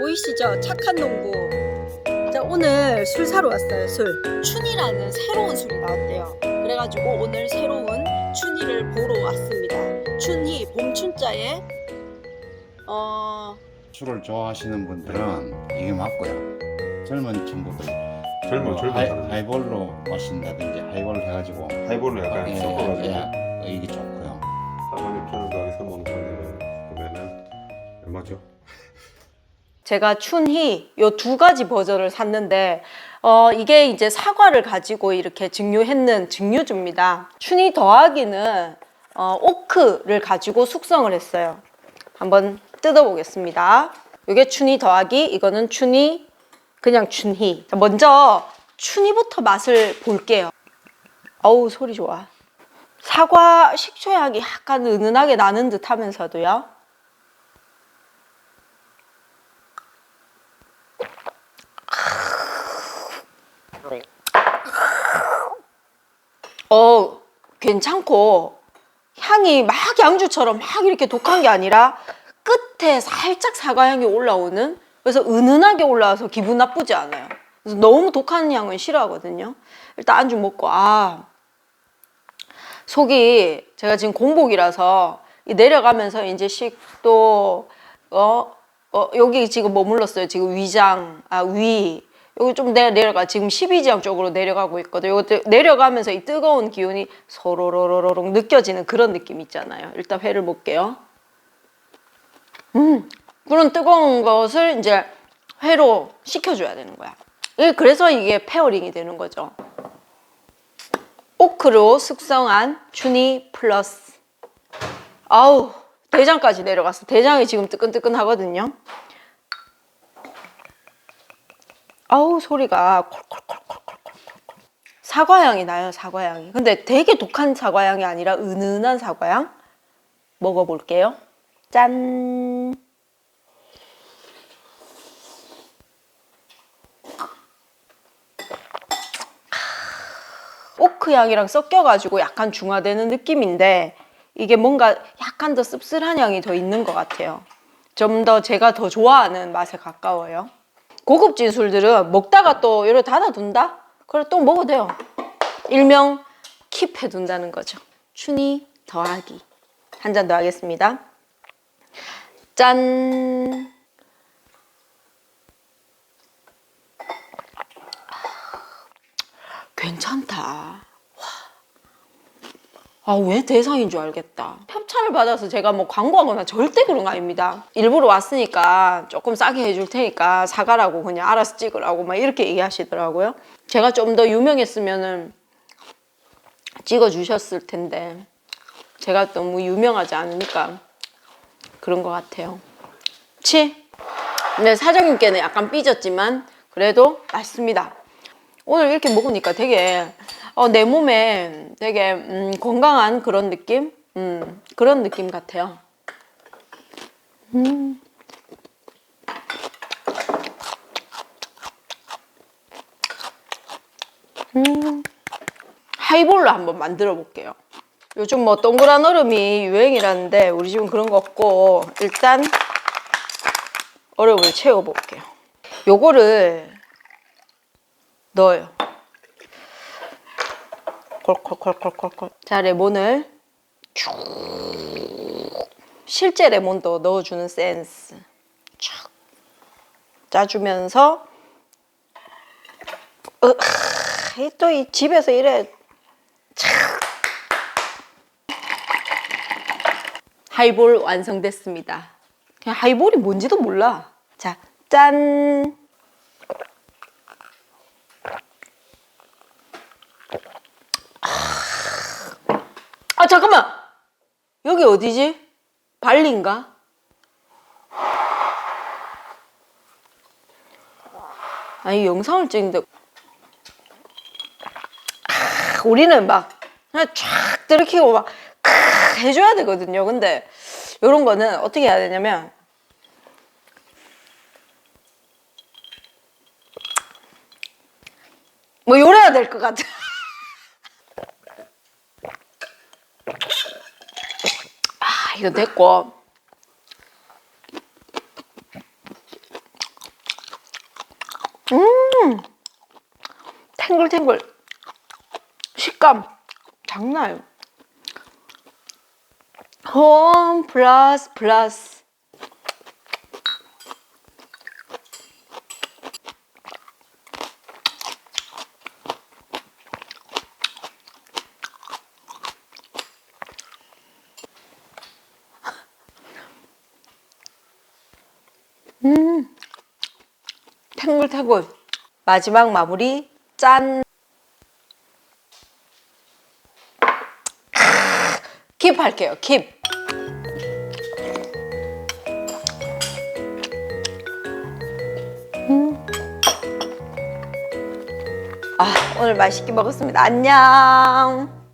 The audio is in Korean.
보이시죠? 착한 농부. 자, 오늘 술 사러 왔어요, 술. 춘이라는 새로운 술이 나왔대요. 그래가지고 오늘 새로운 춘이를 보러 왔습니다. 춘이, 봄춘자에, 어, 술을 좋아하시는 분들은 이게 맞고요. 젊은 친구들 젊어 젊은 하이, 사람 하이볼로 마신다든지 하이볼을 해가지고 하이볼로 약간 예, 섞어가지고 예, 이게 좋고요. 사장님 편을 더해서 먹는 거는 보면은 얼마죠? 제가 춘희 요 두 가지 버전을 샀는데 어 이게 이제 사과를 가지고 이렇게 증류했는 증류주입니다. 춘희 더하기는 어 오크를 가지고 숙성을 했어요. 한번 뜯어보겠습니다. 이게 춘희 더하기 이거는 춘희 그냥 춘희. 자, 먼저 춘희부터 맛을 볼게요. 어우 소리 좋아. 사과 식초 향이 약간 은은하게 나는 듯 하면서도요. 어, 괜찮고 향이 막 양주처럼 막 이렇게 독한 게 아니라 끝에 살짝 사과 향이 올라오는 그래서 은은하게 올라와서 기분 나쁘지 않아요. 그래서 너무 독한 향은 싫어하거든요. 일단 안주 먹고 아 속이 제가 지금 공복이라서 이 내려가면서 이제 식도 어, 어 여기 지금 머물렀어요. 지금 위장 아 위 여기 좀 내려가 지금 12지향 쪽으로 내려가고 있거든요. 요거 내려가면서 이 뜨거운 기운이 서로로로로록 느껴지는 그런 느낌 있잖아요. 일단 회를 볼게요. 음, 그런 뜨거운 것을 이제 회로 식혀줘야 되는 거야. 예, 그래서 이게 페어링이 되는 거죠. 오크로 숙성한 춘이 플러스. 아우 대장까지 내려갔어. 대장이 지금 뜨끈뜨끈하거든요. 아우 소리가 콜콜콜콜콜콜 사과향이 나요 사과향이. 근데 되게 독한 사과향이 아니라 은은한 사과향? 먹어볼게요. 짠. 오크 향이랑 섞여가지고 약간 중화되는 느낌인데 이게 뭔가 약간 더 씁쓸한 향이 더 있는 것 같아요. 좀 더 제가 더 좋아하는 맛에 가까워요 고급진 술들은 먹다가 또 이렇게 닫아둔다? 그래 또 먹어도 돼요. 일명 킵해둔다는 거죠. 춘이 더하기. 한 잔 더 하겠습니다. 짠! 괜찮다. 아, 왜 대상인 줄 알겠다. 협찬을 받아서 제가 뭐 광고하거나 절대 그런 거 아닙니다. 일부러 왔으니까 조금 싸게 해줄 테니까 사가라고 그냥 알아서 찍으라고 막 이렇게 얘기하시더라고요. 제가 좀 더 유명했으면은 찍어주셨을 텐데 제가 너무 유명하지 않으니까 그런 것 같아요. 치! 네, 사장님께는 약간 삐졌지만 그래도 맛있습니다. 오늘 이렇게 먹으니까 되게 어, 내 몸에 되게 음, 건강한 그런 느낌? 음, 그런 느낌 같아요. 음. 음. 하이볼로 한번 만들어 볼게요. 요즘 뭐 동그란 얼음이 유행이라는데 우리 집은 그런 거 없고 일단 얼음을 채워 볼게요. 요거를 넣어요. 콜콜콜콜콜콜. 자, 레몬을 쭉. 실제 레몬도 넣어주는 센스. 쭉. 짜주면서 어, 또이 집에서 이래 촥. 하이볼 완성됐습니다. 그냥 하이볼이 뭔지도 몰라. 자, 짠. 잠깐만 여기 어디지? 발리인가? 아니 영상을 찍는데 아, 우리는 막 그냥 쫙 들이키고 막 크, 해줘야 되거든요. 근데 이런 거는 어떻게 해야 되냐면 뭐 요래야 될 것 같아. 이거 됐고 음! 탱글탱글. 식감 장난 아니에요. 홈 플러스 플러스. 탱글탱글 마지막 마무리. 짠. 킵 할게요 킵 음. 아 오늘 맛있게 먹었습니다. 안녕